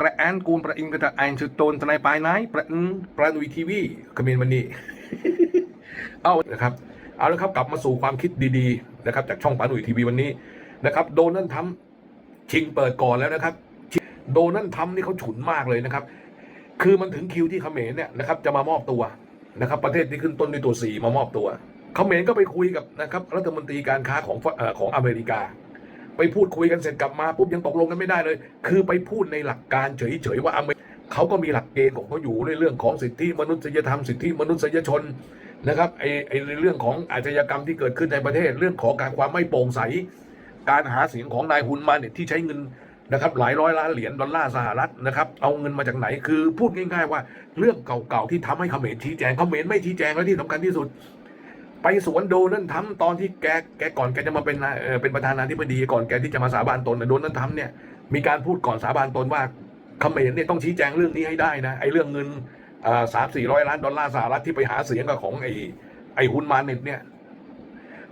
กระแอนกูลประอิงกระจะไอน์ชุดโตนทนายปลายไนท์ประอิงประนุยทีวีคอมเมนต์วันนี้เอานะครับเอาละครับกลับมาสู่ความคิดดีๆนะครับ จากช่องปาหนุ่ยทีวีวันนี้นะครับ โดนัลด์ทรัมป์ชิงเปิดก่อนแล้วนะครับ โดนัลด์ทรัมป์นี่เขาฉุนมากเลยนะครับ คือมันถึงคิวที่เขมรเนี่ยนะครับจะมามอบตัวนะครับ ประเทศที่ขึ้นต้นด้วยตัวสีมามอบตัวเขมรก็ไปคุยกับนะครับรัฐมนตรีการค้าของของอเมริกา ไปพูดคุยกันเสร็จกลับมาปุ๊บยังตกลงกันไม่ได้เลย คือไปพูดในหลักการเฉยๆว่าอเมริเขาก็มีหลักเกณฑ์ของเขาอยู่ในเรื่องของสิทธิมนุษยธรรมสิทธิมนุษยชนนะครับไอไอเรื่องของอาชญากรรมที่เกิดขึ้นในประเทศ เรื่องของการความไม่โปร่งใส การหาเสียงของนายฮุนมาเนี่ยที่ใช้เงินนะครับหลายร้อยล้านเหรียญดอลลาร์สหรัฐนะครับเอาเงินมาจากไหนคือพูดง่าย ๆ ว่าเรื่องเก่าๆที่ทำให้เขมรชี้แจงเขมรไม่ชี้แจงและที่สำคัญที่สุด ไปสวนโดนัลด์ทรัมป์ตอนที่แกแกก่อนแกจะมาเป็นนายเออเป็นประธานาธิบดีก่อนแกที่จะมาสาบานตนโดนัลด์ทรัมป์เนี่ยมีการพูดก่อนสาบานตนว่าเขมรเนี่ยต้องชี้แจงเรื่องนี้ให้ได้นะไอ้เรื่องเงินสามสี่ร้อยล้านดอลลาร์สหรัฐที่ไปหาเสียงกับของไอ้ไอ้ฮุนมาเน็ตเนี่ย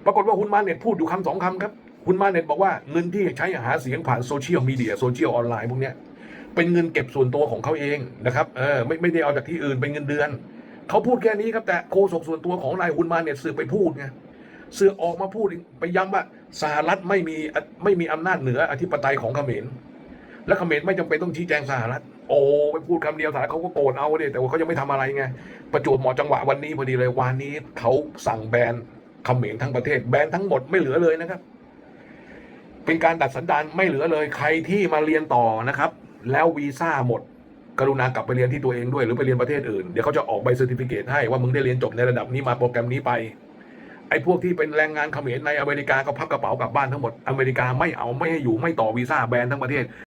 ปรากฏว่าฮุนมาเน็ตพูดอยู่คำสองคำครับฮุนมาเน็ตบอกว่าเงินที่ใช้หาเสียงผ่านโซเชียลมีเดียโซเชียลออนไลน์พวกเนี้ยเป็นเงินเก็บส่วนตัวของเขาเองนะครับเออไม่ไม่ได้เอาจากที่อื่นเป็นเงินเดือน เขาพูดแค่นี้ครับแต่โฆษกส่วนตัวของนายฮุนมาเน็ตสื่อไปพูดไงเสือออกมาพูดไปย้ำว่าสหรัฐไม่มีไม่มีอำนาจเหนืออธิปไตยของเขมรและเขมรไม่จำเป็นต้องชี้แจงสหรัฐโอ้ไปพูดคำเดียวสหรัฐเขาก็โกรธเอาเนี่ยแต่ว่าเขายังไม่ทำอะไรไงประจวบเหมาะจังหวะวันนี้พอดีเลยวันนี้เขาสั่งแบนเขมรทั้งประเทศแบนทั้งหมดไม่เหลือเลยนะครับ เป็นการดัดสันดานไม่เหลือเลยใครที่มาเรียนต่อนะครับ แล้ววีซ่าหมด กรุณากลับไปเรียนที่ตัวเองด้วยหรือไปเรียนประเทศอื่น เดี๋ยวเขาจะออกใบเซอร์ติฟิเคตให้ว่ามึงได้เรียนจบในระดับนี้มาโปรแกรมนี้ไป ไอ้พวกที่เป็นแรงงานเขมรในอเมริกาก็พับกระเป๋ากลับบ้านทั้งหมด อเมริกาไม่เอาไม่ให้อยู่ไม่ต่อวีซ่าแบนทั้งประเทศ